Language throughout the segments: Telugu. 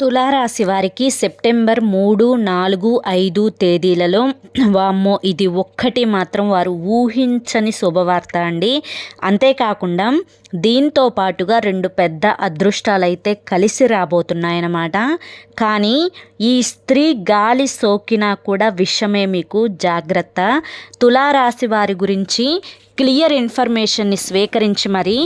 తులారాశి వారికి సెప్టెంబర్ మూడు నాలుగు ఐదు తేదీలలో వామ్మో ఇది ఒక్కటి మాత్రం వారు ఊహించని శుభవార్త అండి. అంతేకాకుండా దీంతో పాటుగా రెండు పెద్ద అదృష్టాలు అయితే కలిసి రాబోతున్నాయన్నమాట. కానీ ఈ స్త్రీ గాలి సోకినా కూడా విషమే మీకు జాగ్రత్త. తులారాశి వారి గురించి క్లియర్ ఇన్ఫర్మేషన్ని స్వీకరించి మరి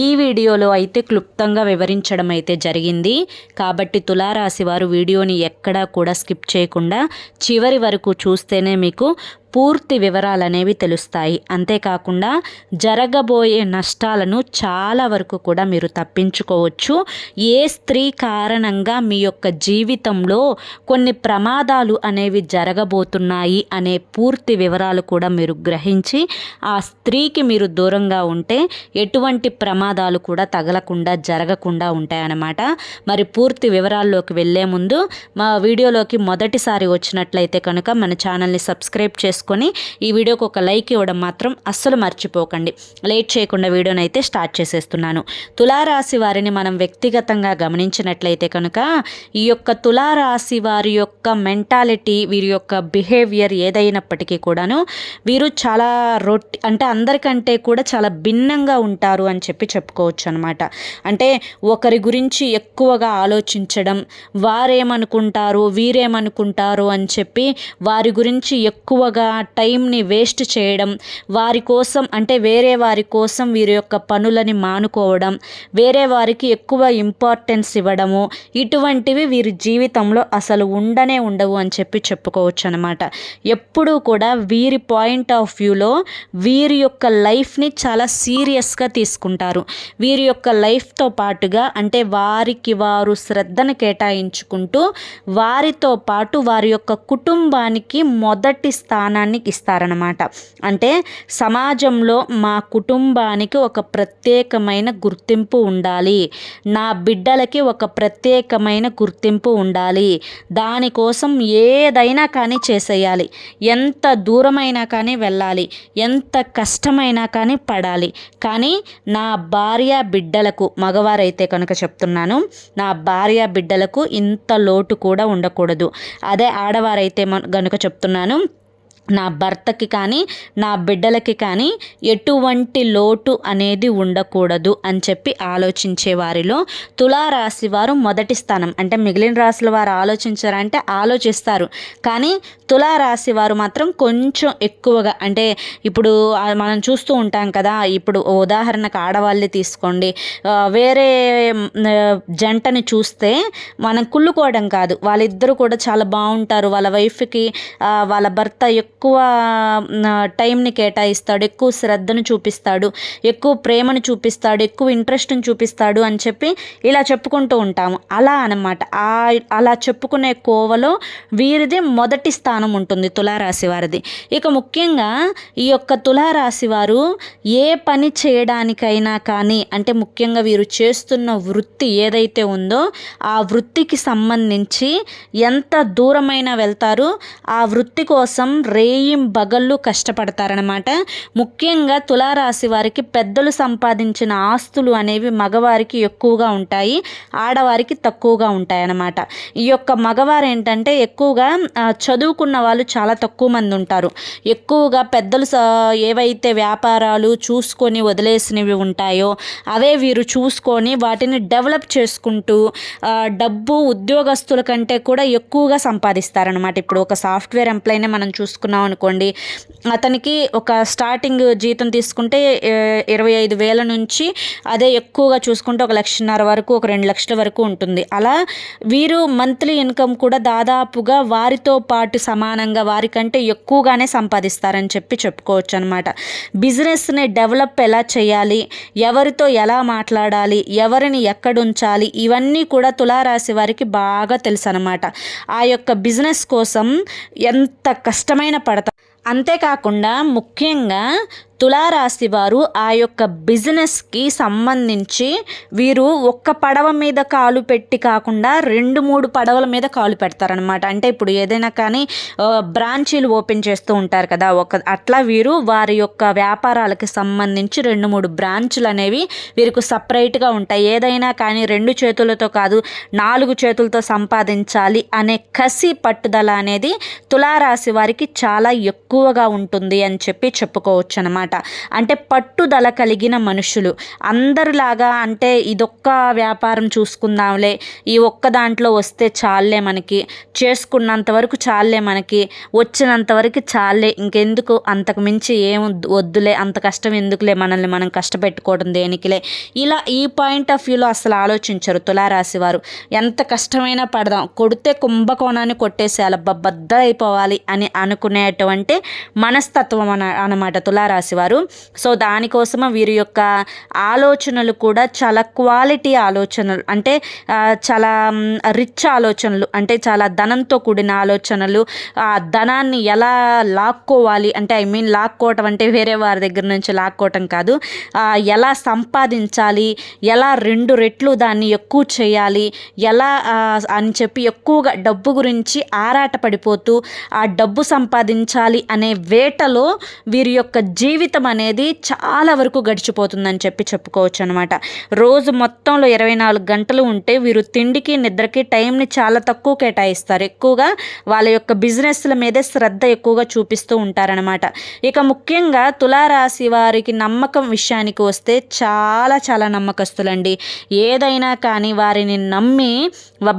ఈ వీడియోలో అయితే క్లుప్తంగా వివరించడం అయితే జరిగింది. కాబట్టి తులారాశి వారు వీడియోని ఎక్కడా కూడా స్కిప్ చేయకుండా చివరి వరకు చూస్తేనే మీకు పూర్తి వివరాలు అనేవి తెలుస్తాయి. అంతేకాకుండా జరగబోయే నష్టాలను చాలా వరకు కూడా మీరు తప్పించుకోవచ్చు. ఏ స్త్రీ కారణంగా మీ యొక్క జీవితంలో కొన్ని ప్రమాదాలు అనేవి జరగబోతున్నాయి అనే పూర్తి వివరాలు కూడా మీరు గ్రహించి ఆ స్త్రీకి మీరు దూరంగా ఉంటే ఎటువంటి ప్రమాదాలు కూడా తగలకుండా జరగకుండా ఉంటాయన్నమాట. మరి పూర్తి వివరాల్లోకి వెళ్ళే ముందు మా వీడియోలోకి మొదటిసారి వచ్చినట్లయితే కనుక మన ఛానల్ని సబ్స్క్రైబ్ చేసుకుని చేసుకొని ఈ వీడియోకి ఒక లైక్ ఇవ్వడం మాత్రం అస్సలు మర్చిపోకండి. లేట్ చేయకుండా వీడియోని అయితే స్టార్ట్ చేసేస్తున్నాను. తులారాశి వారిని మనం వ్యక్తిగతంగా గమనించినట్లయితే కనుక ఈ యొక్క తులారాశి వారి యొక్క మెంటాలిటీ వీరి యొక్క బిహేవియర్ ఏదైనప్పటికీ కూడాను వీరు చాలా రొట్టి అంటే అందరికంటే కూడా చాలా భిన్నంగా ఉంటారు అని చెప్పి చెప్పుకోవచ్చు అనమాట అంటే ఒకరి గురించి ఎక్కువగా ఆలోచించడం వారేమనుకుంటారు వీరేమనుకుంటారు అని చెప్పి వారి గురించి ఎక్కువగా టైంని వేస్ట్ చేయడం వారి కోసం అంటే వేరే వారి కోసం వీరి యొక్క పనులని మానుకోవడం వేరే వారికి ఎక్కువ ఇంపార్టెన్స్ ఇవ్వడము ఇటువంటివి వీరి జీవితంలో అసలు ఉండనే ఉండవు అని చెప్పి చెప్పుకోవచ్చు అనమాట ఎప్పుడూ కూడా వీరి పాయింట్ ఆఫ్ వ్యూలో వీరి యొక్క లైఫ్ని చాలా సీరియస్గా తీసుకుంటారు. వీరి యొక్క లైఫ్తో పాటుగా అంటే వారికి వారు శ్రద్ధను కేటాయించుకుంటూ వారితో పాటు వారి యొక్క కుటుంబానికి మొదటి స్థానం స్థానానికి ఇస్తారనమాట అంటే సమాజంలో మా కుటుంబానికి ఒక ప్రత్యేకమైన గుర్తింపు ఉండాలి. నా బిడ్డలకి ఒక ప్రత్యేకమైన గుర్తింపు ఉండాలి. దానికోసం ఏదైనా కానీ చేసేయాలి. ఎంత దూరమైనా కానీ వెళ్ళాలి. ఎంత కష్టమైనా కానీ పడాలి. కానీ నా భార్య బిడ్డలకు మగవారైతే కనుక చెప్తున్నాను నా భార్య బిడ్డలకు ఇంత లోటు కూడా ఉండకూడదు. అదే ఆడవారైతే కనుక చెప్తున్నాను నా భర్తకి కానీ నా బిడ్డలకి కానీ ఎటువంటి లోటు అనేది ఉండకూడదు అని చెప్పి ఆలోచించే వారిలో తులారాశి వారు మొదటి స్థానం. అంటే మిగిలిన రాశుల వారు ఆలోచించారంటే ఆలోచిస్తారు. కానీ తులారాశి వారు మాత్రం కొంచెం ఎక్కువగా అంటే ఇప్పుడు మనం చూస్తూ ఉంటాం కదా ఇప్పుడు ఉదాహరణకు ఆడవాళ్ళే తీసుకోండి. వేరే జంటని చూస్తే మనం కుళ్ళుకోవడం కాదు. వాళ్ళిద్దరూ కూడా చాలా బాగుంటారు. వాళ్ళ వైఫ్కి వాళ్ళ భర్త యొక్క ఎక్కువ టైంని కేటాయిస్తాడు ఎక్కువ శ్రద్ధను చూపిస్తాడు ఎక్కువ ప్రేమను చూపిస్తాడు ఎక్కువ ఇంట్రెస్ట్ని చూపిస్తాడు అని చెప్పి ఇలా చెప్పుకుంటూ ఉంటాము. అలా అనమాట ఆ అలా చెప్పుకునే కోవలో వీరిది మొదటి స్థానం ఉంటుంది తులారాశి వారిది. ఇక ముఖ్యంగా ఈ యొక్క తులారాశి వారు ఏ పని చేయడానికైనా కానీ అంటే ముఖ్యంగా వీరు చేస్తున్న వృత్తి ఏదైతే ఉందో ఆ వృత్తికి సంబంధించి ఎంత దూరమైనా వెళ్తారు ఆ వృత్తి కోసం రే రేయిం బగళ్ళు కష్టపడతారనమాట ముఖ్యంగా తులారాశి వారికి పెద్దలు సంపాదించిన ఆస్తులు అనేవి మగవారికి ఎక్కువగా ఉంటాయి ఆడవారికి తక్కువగా ఉంటాయన్నమాట. ఈ యొక్క మగవారు ఏంటంటే ఎక్కువగా చదువుకున్న వాళ్ళు చాలా తక్కువ మంది ఉంటారు. ఎక్కువగా పెద్దలు ఏవైతే వ్యాపారాలు చూసుకొని వదిలేసినవి ఉంటాయో అవే వీరు చూసుకొని వాటిని డెవలప్ చేసుకుంటూ డబ్బు ఉద్యోగస్తుల కంటే కూడా ఎక్కువగా సంపాదిస్తారనమాట ఇప్పుడు ఒక సాఫ్ట్వేర్ ఎంప్లాయీనే మనం చూసుకున్నాం అనుకోండి. అతనికి ఒక స్టార్టింగ్ జీతం తీసుకుంటే ఇరవై ఐదు వేల నుంచి అదే ఎక్కువగా చూసుకుంటే ఒక లక్షన్నర వరకు ఒక రెండు లక్షల వరకు ఉంటుంది. అలా వీరు మంత్లీ ఇన్కమ్ కూడా దాదాపుగా వారితో పాటు సమానంగా వారికంటే ఎక్కువగానే సంపాదిస్తారని చెప్పి చెప్పుకోవచ్చు అనమాట బిజినెస్ని డెవలప్ ఎలా చేయాలి? ఎవరితో ఎలా మాట్లాడాలి? ఎవరిని ఎక్కడ ఉంచాలి ఇవన్నీ కూడా తులారాశి వారికి బాగా తెలుసు అనమాట ఆ యొక్క బిజినెస్ కోసం ఎంత కష్టమైన పడతాయి అంతేకాకుండా ముఖ్యంగా తులారాశి వారు ఆ యొక్క బిజినెస్కి సంబంధించి వీరు ఒక్క పడవ మీద కాలు పెట్టి కాకుండా రెండు మూడు పడవల మీద కాలు పెడతారనమాట అంటే ఇప్పుడు ఏదైనా కానీ బ్రాంచీలు ఓపెన్ చేస్తూ ఉంటారు కదా ఒక అట్లా వీరు వారి యొక్క వ్యాపారాలకు సంబంధించి రెండు మూడు బ్రాంచులు అనేవి వీరికి సపరేట్గా ఉంటాయి. ఏదైనా కానీ రెండు చేతులతో కాదు నాలుగు చేతులతో సంపాదించాలి అనే కసి పట్టుదల అనేది తులారాశి వారికి చాలా ఎక్కువగా ఉంటుంది అని చెప్పి చెప్పుకోవచ్చు అనమాట అంటే పట్టుదల కలిగిన మనుషులు. అందరిలాగా అంటే ఇదొక్క వ్యాపారం చూసుకుందాంలే. ఈ ఒక్క దాంట్లో వస్తే చాలే మనకి. చేసుకున్నంత వరకు చాలే మనకి. వచ్చినంత వరకు చాలే ఇంకెందుకు? అంతకు మించి ఏం వద్దులే. అంత కష్టం ఎందుకులే మనల్ని మనం కష్టపెట్టుకోవడం దేనికిలే? ఇలా ఈ పాయింట్ ఆఫ్ వ్యూలో అసలు ఆలోచించరు తులారాశి వారు. ఎంత కష్టమైనా పడదాం. కొడితే కుంభకోణాన్ని కొట్టేసేయాలి బద్ద అయిపోవాలి అని అనుకునేటువంటి మనస్తత్వం అన అనమాట తులారాశి వారు సో దానికోసం వీరి యొక్క ఆలోచనలు కూడా చాలా క్వాలిటీ ఆలోచనలు అంటే చాలా రిచ్ ఆలోచనలు అంటే చాలా ధనంతో కూడిన ఆలోచనలు ఆ ధనాన్ని ఎలా లాక్కోవాలి అంటే ఐ మీన్ లాక్కోవటం అంటే వేరే వారి దగ్గర నుంచి లాక్కోవటం కాదు. ఎలా సంపాదించాలి ఎలా రెండు రెట్లు దాన్ని ఎక్కువ చేయాలి ఎలా అని చెప్పి ఎక్కువగా డబ్బు గురించి ఆరాట పడిపోతూ ఆ డబ్బు సంపాదించాలి అనే వేటలో వీరి యొక్క జీవితం అనేది చాలా వరకు గడిచిపోతుందని చెప్పి చెప్పుకోవచ్చు అనమాట రోజు మొత్తంలో ఇరవై నాలుగు గంటలు ఉంటే వీరు తిండికి నిద్రకి టైంని చాలా తక్కువ కేటాయిస్తారు. ఎక్కువగా వాళ్ళ యొక్క బిజినెస్ల మీదే శ్రద్ధ ఎక్కువగా చూపిస్తూ ఉంటారనమాట ఇక ముఖ్యంగా తులారాశి వారికి నమ్మకం విషయానికి వస్తే చాలా చాలా నమ్మకస్తులండి. ఏదైనా కానీ వారిని నమ్మి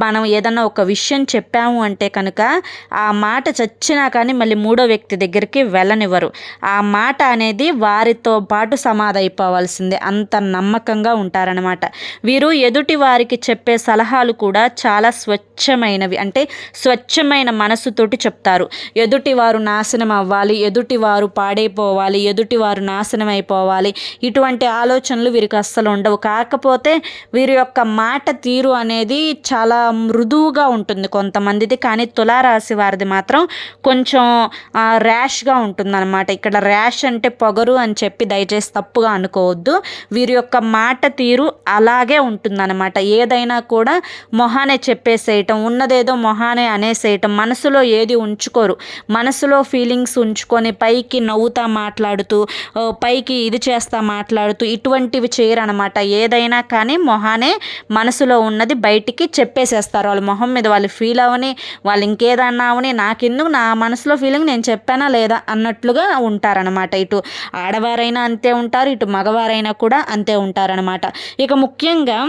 మనం ఏదన్నా ఒక విషయం చెప్పాము అంటే కనుక ఆ మాట చచ్చినా కానీ మళ్ళీ మూడో వ్యక్తి దగ్గరికి వెళ్ళనివ్వరు. ఆ మాట అనేది వారితో పాటు సమాధైపోవాల్సిందే. అంత నమ్మకంగా ఉంటారనమాట వీరు ఎదుటి వారికి చెప్పే సలహాలు కూడా చాలా స్వచ్ఛమైనవి. అంటే స్వచ్ఛమైన మనసుతోటి చెప్తారు. ఎదుటి వారు నాశనం అవ్వాలి ఎదుటి వారు పాడైపోవాలి ఎదుటి వారు నాశనం అయిపోవాలి ఇటువంటి ఆలోచనలు వీరికి అస్సలు ఉండవు. కాకపోతే వీరి యొక్క మాట తీరు అనేది చాలా మృదువుగా ఉంటుంది కొంతమందిది. కానీ తులారాశి వారిది మాత్రం కొంచెం ర్యాష్గా ఉంటుందన్నమాట. ఇక్కడ ర్యాష్ అంటే పొగరు అని చెప్పి దయచేసి తప్పుగా అనుకోవద్దు. వీరి యొక్క మాట తీరు అలాగే ఉంటుందన్నమాట. ఏదైనా కూడా మొహానే చెప్పేసేయటం ఉన్నదేదో మొహానే అనేసేయటం మనసులో ఏది ఉంచుకోరు. మనసులో ఫీలింగ్స్ ఉంచుకొని పైకి నవ్వుతా మాట్లాడుతూ పైకి ఇది చేస్తా మాట్లాడుతూ ఇటువంటివి చేయరు అనమాట ఏదైనా కానీ మొహానే మనసులో ఉన్నది బయటికి చెప్పేసేస్తారు. వాళ్ళ మొహం మీద వాళ్ళు ఫీల్ అవని వాళ్ళు ఇంకేదన్నా అవని నాకెందుకు నా మనసులో ఫీలింగ్ నేను చెప్పానా లేదా అన్నట్లుగా ఉంటారనమాట ఇటు. ఆడవారైనా అంతే ఉంటారు ఇటు మగవారైనా కూడా అంతే ఉంటారనమాట ఇక ముఖ్యంగా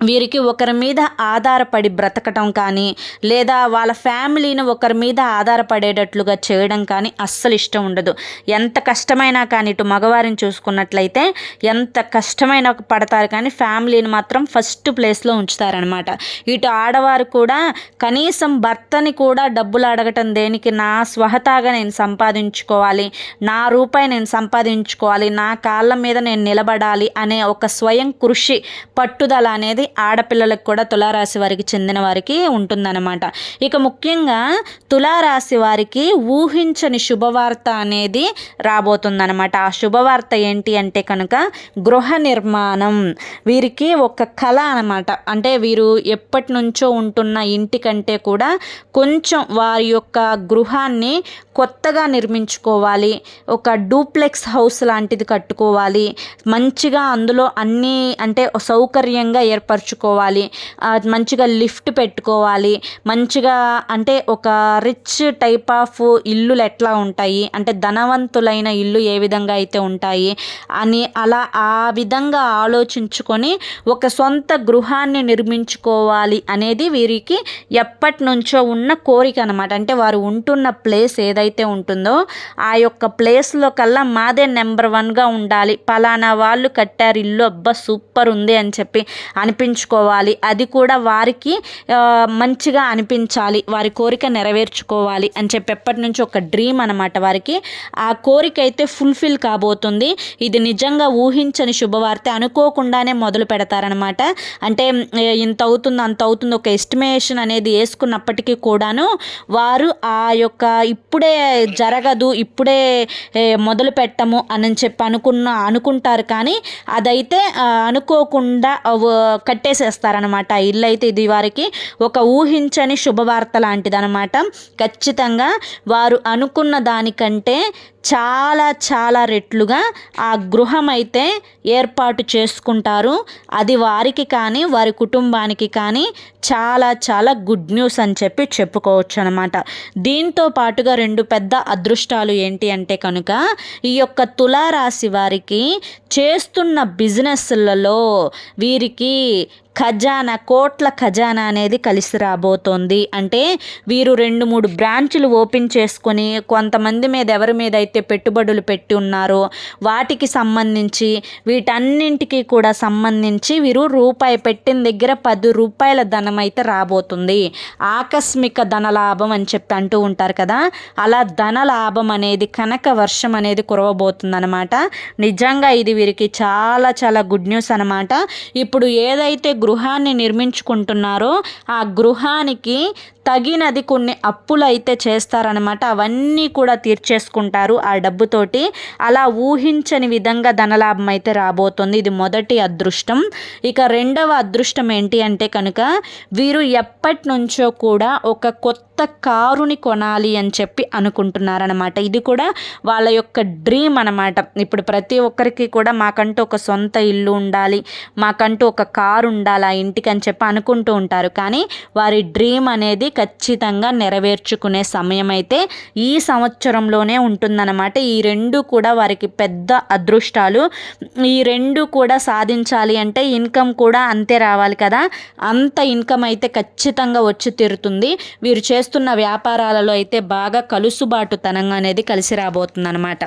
వీరికి ఒకరి మీద ఆధారపడి బ్రతకటం కానీ లేదా వాళ్ళ ఫ్యామిలీని ఒకరి మీద ఆధారపడేటట్లుగా చేయడం కానీ అస్సలు ఇష్టం ఉండదు. ఎంత కష్టమైనా కానీ ఇటు మగవారిని చూసుకున్నట్లయితే ఎంత కష్టమైన పడతారు కానీ ఫ్యామిలీని మాత్రం ఫస్ట్ ప్లేస్లో ఉంచుతారనమాట ఇటు ఆడవారు కూడా కనీసం భర్తని కూడా డబ్బులు అడగటం దేనికి నా స్వహతాగా నేను సంపాదించుకోవాలి నా రూపాయి నేను సంపాదించుకోవాలి నా కాళ్ళ మీద నేను నిలబడాలి అనే ఒక స్వయం కృషి పట్టుదల అనేది ఆడపిల్లలకు కూడా తులారాశి వారికి చెందిన వారికి ఉంటుందన్నమాట. ఇక ముఖ్యంగా తులారాశి వారికి ఊహించని శుభవార్త అనేది రాబోతుందన్నమాట. ఆ శుభవార్త ఏంటి అంటే కనుక గృహ నిర్మాణం. వీరికి ఒక కళ అనమాట అంటే వీరు ఎప్పటి నుంచో ఉంటున్న ఇంటికంటే కూడా కొంచెం వారి యొక్క గృహాన్ని కొత్తగా నిర్మించుకోవాలి. ఒక డూప్లెక్స్ హౌస్ లాంటిది కట్టుకోవాలి. మంచిగా అందులో అన్నీ అంటే సౌకర్యంగా ఏర్పరచుకోవాలి. మంచిగా లిఫ్ట్ పెట్టుకోవాలి. మంచిగా అంటే ఒక రిచ్ టైప్ ఆఫ్ ఇల్లులు ఎట్లా ఉంటాయి? అంటే ధనవంతులైన ఇల్లు ఏ విధంగా అయితే ఉంటాయి? అని అలా ఆ విధంగా ఆలోచించుకొని ఒక సొంత గృహాన్ని నిర్మించుకోవాలి అనేది వీరికి ఎప్పటి నుంచో ఉన్న కోరిక అనమాట అంటే వారు ఉంటున్న ప్లేస్ ఏదైతే ఏదైతే ఉంటుందో ఆ యొక్క ప్లేస్లో కల్లా మాదే నెంబర్ వన్గా ఉండాలి. పలానా వాళ్ళు కట్టారు ఇల్లు అబ్బా సూపర్ ఉంది అని చెప్పి అనిపించ చేయించుకోవాలి అది కూడా వారికి మంచిగా అనిపించాలి. వారి కోరిక నెరవేర్చుకోవాలి అని చెప్పి ఎప్పటి నుంచి ఒక డ్రీమ్ అనమాట వారికి. ఆ కోరిక అయితే ఫుల్ఫిల్ కాబోతుంది. ఇది నిజంగా ఊహించని శుభవార్త అనుకోకుండానే మొదలు పెడతారనమాట అంటే ఇంత అవుతుంది అంత అవుతుంది ఒక ఎస్టిమేషన్ అనేది వేసుకున్నప్పటికీ కూడాను వారు ఆ యొక్క ఇప్పుడే జరగదు ఇప్పుడే మొదలు పెట్టము అని చెప్పి అనుకున్న అనుకుంటారు కానీ అదైతే అనుకోకుండా కట్టేసేస్తారనమాట ఇల్లు అయితే ఇది వారికి ఒక ఊహించని శుభవార్త లాంటిదనమాట ఖచ్చితంగా వారు అనుకున్న దానికంటే చాలా చాలా రెట్లుగా ఆ గృహం అయితే ఏర్పాటు చేసుకుంటారు. అది వారికి కానీ వారి కుటుంబానికి కానీ చాలా చాలా గుడ్ న్యూస్ అని చెప్పి చెప్పుకోవచ్చు అనమాట దీంతో పాటుగా రెండు పెద్ద అదృష్టాలు ఏంటి అంటే కనుక ఈ యొక్క తులారాశి వారికి చేస్తున్న బిజినెస్లలో వీరికి ఖజానా కోట్ల ఖజానా అనేది కలిసి రాబోతోంది. అంటే వీరు రెండు మూడు బ్రాంచులు ఓపెన్ చేసుకొని కొంతమంది మీద ఎవరి మీద అయితే పెట్టుబడులు పెట్టి ఉన్నారో వాటికి సంబంధించి వీటన్నింటికి కూడా సంబంధించి వీరు రూపాయి పెట్టిన దగ్గర పది రూపాయల ధనం అయితే రాబోతుంది. ఆకస్మిక ధనలాభం అని చెప్పి అంటూ ఉంటారు కదా. అలా ధనలాభం అనేది కనక వర్షం అనేది కురవబోతుంది అనమాట నిజంగా ఇది వీరికి చాలా చాలా గుడ్ న్యూస్ అనమాట ఇప్పుడు ఏదైతే గృహాన్ని నిర్మించుకుంటున్నారో ఆ గృహానికి తగినది కొన్ని అప్పులు అయితే చేస్తారనమాట అవన్నీ కూడా తీర్చేసుకుంటారు ఆ డబ్బుతోటి. అలా ఊహించని విధంగా ధనలాభం అయితే రాబోతుంది. ఇది మొదటి అదృష్టం. ఇక రెండవ అదృష్టం ఏంటి అంటే కనుక వీరు ఎప్పటి నుంచో కూడా ఒక కొత్త కారుని కొనాలి అని చెప్పి అనుకుంటున్నారనమాట ఇది కూడా వాళ్ళ యొక్క డ్రీమ్ అనమాట ఇప్పుడు ప్రతి ఒక్కరికి కూడా మాకంటూ ఒక సొంత ఇల్లు ఉండాలి మాకంటూ ఒక కారు ఉండాలి ఆ ఇంటికి అని చెప్పి అనుకుంటూ ఉంటారు. కానీ వారి డ్రీమ్ అనేది ఖచ్చితంగా నెరవేర్చుకునే సమయం అయితే ఈ సంవత్సరంలోనే ఉంటుందన్నమాట. ఈ రెండు కూడా వారికి పెద్ద అదృష్టాలు. ఈ రెండు కూడా సాధించాలి అంటే ఇన్కమ్ కూడా అంతే రావాలి కదా. అంత ఇన్కమ్ అయితే ఖచ్చితంగా వచ్చి తీరుతుంది. వీరు చేస్తున్న వ్యాపారాలలో అయితే బాగా కలుసుబాటుతనంగా అనేది కలిసి రాబోతుంది అనమాట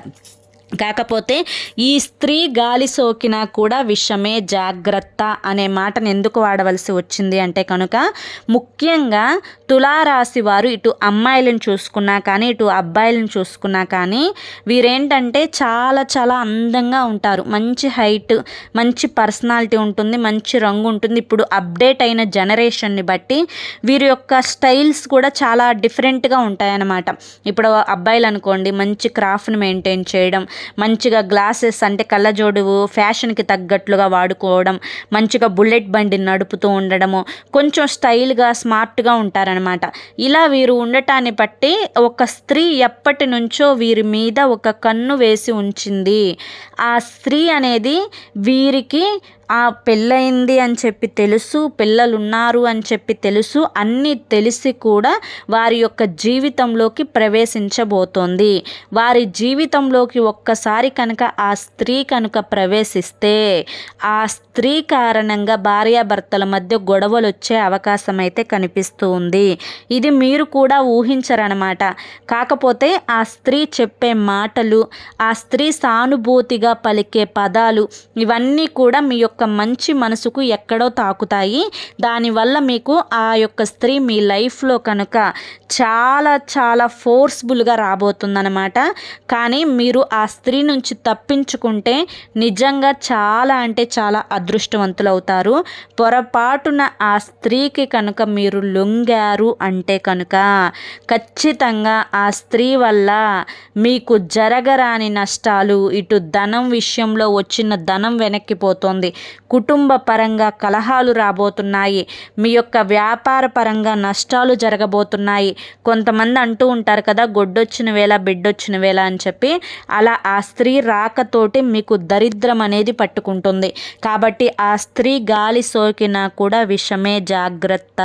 కాకపోతే ఈ స్త్రీ గాలి సోకినా కూడా విషమే జాగ్రత్త అనే మాటను ఎందుకు వాడవలసి వచ్చింది అంటే కనుక ముఖ్యంగా తులారాశి వారు ఇటు అమ్మాయిలను చూసుకున్నా కానీ ఇటు అబ్బాయిలను చూసుకున్నా కానీ వీరేంటంటే చాలా చాలా అందంగా ఉంటారు. మంచి హైట్ మంచి పర్సనాలిటీ ఉంటుంది మంచి రంగు ఉంటుంది. ఇప్పుడు అప్డేట్ అయిన జనరేషన్ని బట్టి వీరి యొక్క స్టైల్స్ కూడా చాలా డిఫరెంట్గా ఉంటాయన్నమాట. ఇప్పుడు అబ్బాయిలు అనుకోండి మంచి క్రాఫ్ట్ని మెయింటైన్ చేయడం మంచిగా గ్లాసెస్ అంటే కళ్ళజోడువు ఫ్యాషన్కి తగ్గట్లుగా వాడుకోవడం మంచిగా బుల్లెట్ బండి నడుపుతూ ఉండడము కొంచెం స్టైల్గా స్మార్ట్గా ఉంటారనమాట ఇలా వీరు ఉండటాన్ని బట్టి ఒక స్త్రీ ఎప్పటి నుంచో వీరి మీద ఒక కన్ను వేసి ఉంచింది. ఆ స్త్రీ అనేది వీరికి ఆ పెళ్ళయింది అని చెప్పి తెలుసు పిల్లలు ఉన్నారు అని చెప్పి తెలుసు అన్నీ తెలిసి కూడా వారి యొక్క జీవితంలోకి ప్రవేశించబోతోంది. వారి జీవితంలోకి ఒక్కసారి కనుక ఆ స్త్రీ కనుక ప్రవేశిస్తే ఆ స్త్రీ కారణంగా భార్యాభర్తల మధ్య గొడవలు వచ్చే అవకాశం అయితే కనిపిస్తూ ఉంది. ఇది మీరు కూడా ఊహించరనమాట కాకపోతే ఆ స్త్రీ చెప్పే మాటలు ఆ స్త్రీ సానుభూతిగా పలికే పదాలు ఇవన్నీ కూడా మీ యొక్క యొక్క మంచి మనసుకు ఎక్కడో తాకుతాయి. దానివల్ల మీకు ఆ యొక్క స్త్రీ మీ లైఫ్లో కనుక చాలా చాలా ఫోర్స్ఫుల్గా రాబోతుందనమాట కానీ మీరు ఆ స్త్రీ నుంచి తప్పించుకుంటే నిజంగా చాలా అంటే చాలా అదృష్టవంతులు అవుతారు పొరపాటున ఆ స్త్రీకి కనుక మీరు లొంగారు అంటే కనుక ఖచ్చితంగా ఆ స్త్రీ వల్ల మీకు జరగరాని నష్టాలు ఇటు ధనం విషయంలో వచ్చిన ధనం వెనక్కిపోతుంది కుటుంబ పరంగా కలహాలు రాబోతున్నాయి. మీ యొక్క వ్యాపార పరంగా నష్టాలు జరగబోతున్నాయి. కొంతమంది అంటూ ఉంటారు కదా గొడ్డొచ్చిన వేళ బిడ్డొచ్చిన వేళ అని చెప్పి. అలా ఆ స్త్రీ రాకతోటి మీకు దరిద్రం అనేది పట్టుకుంటుంది. కాబట్టి ఆ స్త్రీ గాలి సోకినా కూడా విషమే జాగ్రత్త.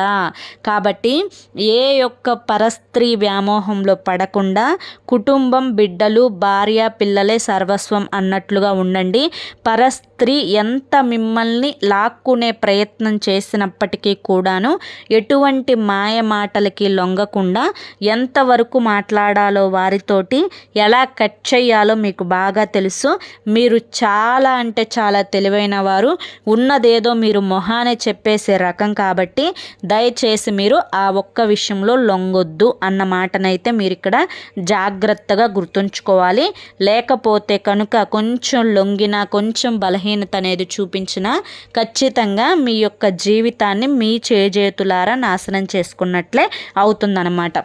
కాబట్టి ఏ యొక్క పరస్త్రీ వ్యామోహంలో పడకుండా కుటుంబం బిడ్డలు భార్య పిల్లలే సర్వస్వం అన్నట్లుగా ఉండండి. పరస్ స్త్రీ ఎంత మిమ్మల్ని లాక్కునే ప్రయత్నం చేసినప్పటికీ కూడాను ఎటువంటి మాయ మాటలకి లొంగకుండా ఎంతవరకు మాట్లాడాలో వారితోటి ఎలా కట్ చేయాలో మీకు బాగా తెలుసు. మీరు చాలా అంటే చాలా తెలివైన వారు. ఉన్నదేదో మీరు మొహానే చెప్పేసే రకం కాబట్టి దయచేసి మీరు ఆ ఒక్క విషయంలో లొంగొద్దు అన్న మాటనైతే మీరు ఇక్కడ జాగ్రత్తగా గుర్తుంచుకోవాలి. లేకపోతే కనుక కొంచెం లొంగిన కొంచెం బలహీన బలహీనత అనేది చూపించినా ఖచ్చితంగా మీ యొక్క జీవితాన్ని మీ చేజేతులారా నాశనం చేసుకున్నట్లే అవుతుందన్నమాట.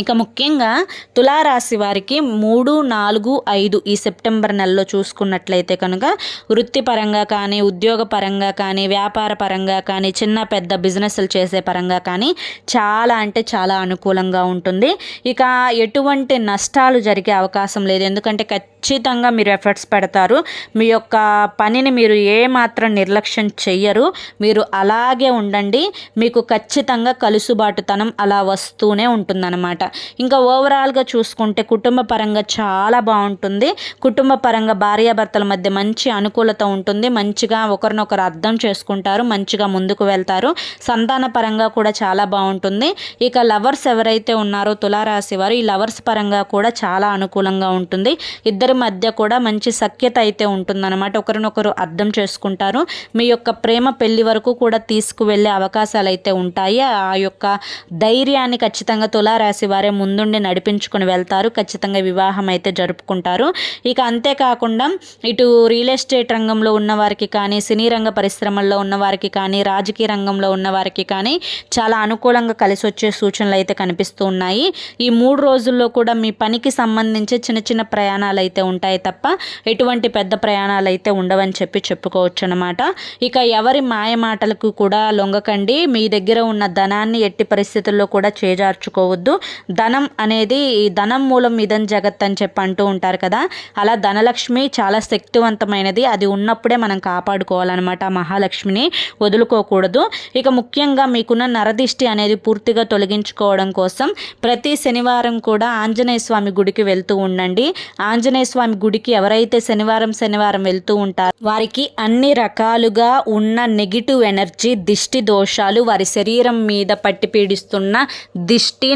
ఇక ముఖ్యంగా తులారాశి వారికి మూడు నాలుగు ఐదు ఈ సెప్టెంబర్ నెలలో చూసుకున్నట్లయితే కనుక వృత్తిపరంగా కానీ ఉద్యోగ పరంగా కానీ వ్యాపార పరంగా కానీ చిన్న పెద్ద బిజినెస్లు చేసే పరంగా కానీ చాలా అంటే చాలా అనుకూలంగా ఉంటుంది. ఇక ఎటువంటి నష్టాలు జరిగే అవకాశం లేదు. ఎందుకంటే ఖచ్చితంగా మీరు ఎఫర్ట్స్ పెడతారు. మీ యొక్క పనిని మీరు ఏమాత్రం నిర్లక్ష్యం చెయ్యరు. మీరు అలాగే ఉండండి. మీకు ఖచ్చితంగా కలుసుబాటుతనం అలా వస్తూనే ఉంటుందన్నమాట. ఇంకా ఓవరాల్గా చూసుకుంటే కుటుంబ పరంగా చాలా బాగుంటుంది. కుటుంబ పరంగా భార్యాభర్తల మధ్య మంచి అనుకూలత ఉంటుంది. మంచిగా ఒకరినొకరు అర్థం చేసుకుంటారు. మంచిగా ముందుకు వెళ్తారు. సంతాన పరంగా కూడా చాలా బాగుంటుంది. ఇక లవర్స్ ఎవరైతే ఉన్నారో తులారాశి వారు ఈ లవర్స్ పరంగా కూడా చాలా అనుకూలంగా ఉంటుంది. ఇద్దరి మధ్య కూడా మంచి సఖ్యత అయితే ఉంటుందన్నమాట. ఒకరినొకరు అర్థం చేసుకుంటారు. మీ యొక్క ప్రేమ పెళ్ళి వరకు కూడా తీసుకువెళ్ళే అవకాశాలు అయితే ఉంటాయి. ఆ యొక్క ధైర్యాన్ని ఖచ్చితంగా తులారాశి వారే ముందుండి నడిపించుకుని వెళ్తారు. ఖచ్చితంగా వివాహం అయితే జరుపుకుంటారు. ఇక అంతేకాకుండా ఇటు రియల్ ఎస్టేట్ రంగంలో ఉన్నవారికి కానీ సినీ రంగ పరిశ్రమల్లో ఉన్నవారికి కానీ రాజకీయ రంగంలో ఉన్నవారికి కానీ చాలా అనుకూలంగా కలిసి వచ్చే సూచనలు అయితే కనిపిస్తూ ఉన్నాయి. ఈ మూడు రోజుల్లో కూడా మీ పనికి సంబంధించి చిన్న చిన్న ప్రయాణాలు అయితే ఉంటాయి తప్ప ఎటువంటి పెద్ద ప్రయాణాలు అయితే ఉండవని చెప్పి చెప్పుకోవచ్చు అనమాట ఇక ఎవరి మాయ మాటలకు కూడా లొంగకండి. మీ దగ్గర ఉన్న ధనాన్ని ఎట్టి పరిస్థితుల్లో కూడా చేజార్చుకోవద్దు. ధనం అనేది ధనం మూలం ఇదం జగత్ అని చెప్పి అంటూ ఉంటారు కదా. అలా ధనలక్ష్మి చాలా శక్తివంతమైనది. అది ఉన్నప్పుడే మనం కాపాడుకోవాలన్నమాట మహాలక్ష్మిని వదులుకోకూడదు. ఇక ముఖ్యంగా మీకున్న నరదిష్టి అనేది పూర్తిగా తొలగించుకోవడం కోసం ప్రతి శనివారం కూడా ఆంజనేయ స్వామి గుడికి వెళ్తూ ఉండండి. ఆంజనేయ స్వామి గుడికి ఎవరైతే శనివారం శనివారం వెళ్తూ ఉంటారో వారికి అన్ని రకాలుగా ఉన్న నెగిటివ్ ఎనర్జీ దిష్టి దోషాలు వారి శరీరం మీద పట్టి పీడిస్తున్న దిష్టి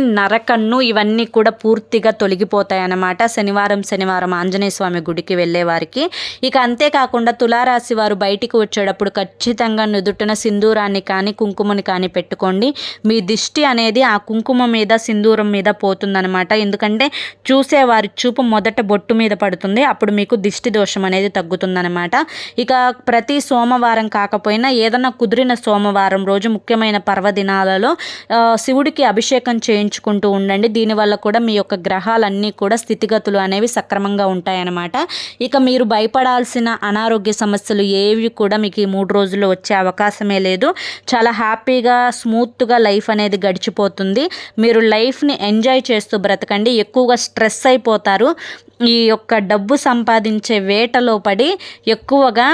కన్ను ఇవన్నీ కూడా పూర్తిగా తొలగిపోతాయి అన్నమాట శనివారం శనివారం ఆంజనేయ స్వామి గుడికి వెళ్ళే వారికి. ఇక అంతేకాకుండా తులారాశి వారు బయటికి వచ్చేటప్పుడు ఖచ్చితంగా నుదుటిన సింధూరాన్ని కానీ కుంకుమని కానీ పెట్టుకోండి. మీ దిష్టి అనేది ఆ కుంకుమ మీద సింధూరం మీద పోతుందనమాట ఎందుకంటే చూసేవారి చూపు మొదట బొట్టు మీద పడుతుంది. అప్పుడు మీకు దిష్టి దోషం అనేది తగ్గుతుందనమాట ఇక ప్రతి సోమవారం కాకపోయినా ఏదైనా కుదిరిన సోమవారం రోజు ముఖ్యమైన పర్వదినాలలో శివుడికి అభిషేకం చేయించుకుంటూ ఉండండి. దీనివల్ల కూడా మీ యొక్క గ్రహాలన్నీ కూడా స్థితిగతులు అనేవి సక్రమంగా ఉంటాయన్నమాట. ఇక మీరు భయపడాల్సిన అనారోగ్య సమస్యలు ఏవి కూడా మీకు ఈ మూడు రోజుల్లో వచ్చే అవకాశమే లేదు. చాలా హ్యాపీగా స్మూత్గా లైఫ్ అనేది గడిచిపోతుంది. మీరు లైఫ్ని ఎంజాయ్ చేస్తూ బ్రతకండి. ఎక్కువగా స్ట్రెస్ అయిపోతారు. ఈ యొక్క డబ్బు సంపాదించే వేటలో పడి ఎక్కువగా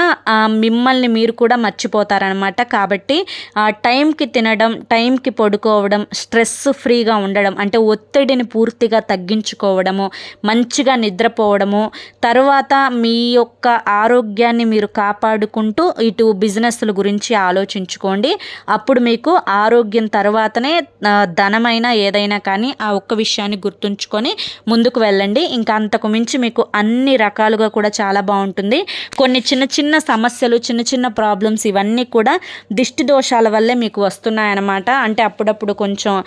మిమ్మల్ని మీరు కూడా మర్చిపోతారనమాట కాబట్టి టైంకి తినడం టైంకి పడుకోవడం స్ట్రెస్ ఫ్రీగా ఉండడం అంటే ఒత్తిడిని పూర్తిగా తగ్గించుకోవడము మంచిగా నిద్రపోవడము తర్వాత మీ యొక్క ఆరోగ్యాన్ని మీరు కాపాడుకుంటూ ఇటు బిజినెస్ల గురించి ఆలోచించుకోండి. అప్పుడు మీకు ఆరోగ్యం తర్వాతనే ధనమైన ఏదైనా కానీ ఆ ఒక్క విషయాన్ని గుర్తుంచుకొని ముందుకు వెళ్ళండి. ఇంకా అంతకు మించి మీకు అన్ని రకాలుగా కూడా చాలా బాగుంటుంది. కొన్ని చిన్న చిన్న సమస్యలు చిన్న చిన్న ప్రాబ్లమ్స్ ఇవన్నీ కూడా దిష్టి దోషాల వల్లే మీకు వస్తున్నాయన్నమాట. అంటే అప్పుడప్పుడు కొంచెం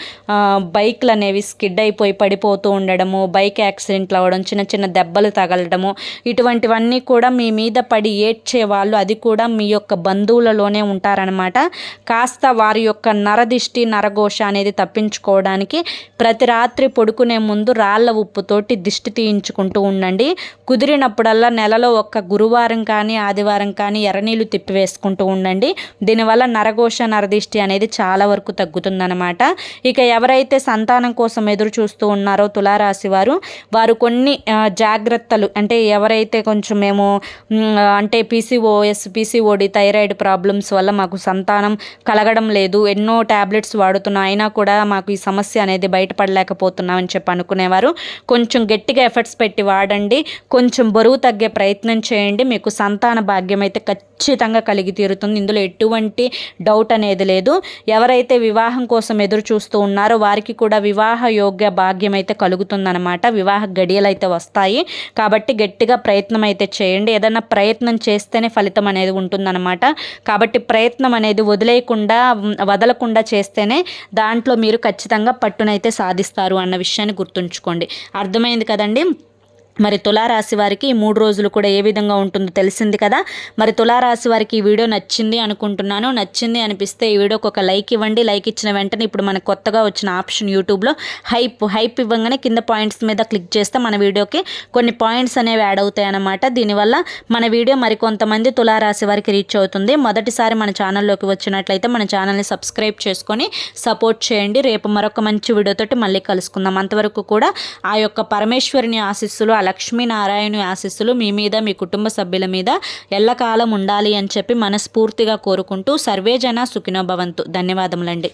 బైక్లు అనేవి స్కిడ్ అయిపోయి పడిపోతూ ఉండడము బైక్ యాక్సిడెంట్లు అవ్వడం చిన్న చిన్న దెబ్బలు తగలడము ఇటువంటివన్నీ కూడా మీ మీద పడి ఏడ్చే వాళ్ళు అది కూడా మీ యొక్క బంధువులలోనే ఉంటారనమాట కాస్త వారి యొక్క నరదిష్టి నరఘోష అనేది తప్పించుకోవడానికి ప్రతి రాత్రి పడుకునే ముందు రాళ్ళ ఉప్పుతోటి దిష్టి తీయించుకుంటూ ఉండండి. కుదిరినప్పుడల్లా నెలలో ఒక్క గురువారం కానీ ఆదివారం కానీ ఎర్రనీళ్ళు తిప్పివేసుకుంటూ ఉండండి. దీనివల్ల నరఘోష నరదిష్టి అనేది చాలా వరకు తగ్గుతుందనమాట ఇక ఎవరైతే సంతానం కోసం ఎదురు చూస్తూ ఉన్నారో తులారాశి వారు. వారు కొన్ని జాగ్రత్తలు అంటే ఎవరైతే కొంచెం మేము అంటే పీసీఓఎస్ పీసీఓడి థైరాయిడ్ ప్రాబ్లమ్స్ వల్ల మాకు సంతానం కలగడం లేదు ఎన్నో ట్యాబ్లెట్స్ వాడుతున్నా అయినా కూడా మాకు ఈ సమస్య అనేది బయటపడలేకపోతున్నామని చెప్పి అనుకునేవారు. కొంచెం గట్టిగా ఎఫర్ట్స్ పెట్టి పెట్టి వాడండి కొంచెం బరువు తగ్గే ప్రయత్నం చేయండి మీకు సంతాన భాగ్యం అయితే ఖచ్చితంగా కలిగి తీరుతుంది. ఇందులో ఎటువంటి డౌట్ అనేది లేదు. ఎవరైతే వివాహం కోసం ఎదురు చూస్తూ ఉన్నారో వారికి కూడా వివాహ యోగ్య భాగ్యం అయితే కలుగుతుందన్నమాట. వివాహ గడియలు అయితే వస్తాయి. కాబట్టి గట్టిగా ప్రయత్నం అయితే చేయండి. ఏదైనా ప్రయత్నం చేస్తేనే ఫలితం అనేది ఉంటుందన్నమాట. కాబట్టి ప్రయత్నం అనేది వదిలేయకుండా వదలకుండా చేస్తేనే దాంట్లో మీరు ఖచ్చితంగా పట్టునైతే సాధిస్తారు అన్న విషయాన్ని గుర్తుంచుకోండి. అర్థమైంది కదండి? మరి తులారాశి వారికి ఈ మూడు రోజులు కూడా ఏ విధంగా ఉంటుందో తెలిసింది కదా. మరి తులారాశి వారికి ఈ వీడియో నచ్చింది అనుకుంటున్నాను. నచ్చింది అనిపిస్తే ఈ వీడియోకి ఒక లైక్ ఇవ్వండి. లైక్ ఇచ్చిన వెంటనే ఇప్పుడు మనకు కొత్తగా వచ్చిన ఆప్షన్ యూట్యూబ్లో హైప్ హైప్ ఇవ్వగానే కింద పాయింట్స్ మీద క్లిక్ చేస్తే మన వీడియోకి కొన్ని పాయింట్స్ అనేవి యాడ్ అవుతాయి అన్నమాట. దీనివల్ల మన వీడియో మరికొంతమంది తులారాశి వారికి రీచ్ అవుతుంది. మొదటిసారి మన ఛానల్లోకి వచ్చినట్లయితే మన ఛానల్ని సబ్స్క్రైబ్ చేసుకొని సపోర్ట్ చేయండి. రేపు మరొక మంచి వీడియోతోటి మళ్ళీ కలుసుకుందాం. అంతవరకు కూడా ఆ యొక్క పరమేశ్వరిని ఆశీస్సులు ఆ లక్ష్మీనారాయణ ఆశీస్సులు మీ మీద మీ కుటుంబ సభ్యుల మీద ఎల్లకాలం ఉండాలి అని చెప్పి మనస్ఫూర్తిగా కోరుకుంటూ సర్వేజన సుఖినోభవంతు ధన్యవాదములండి.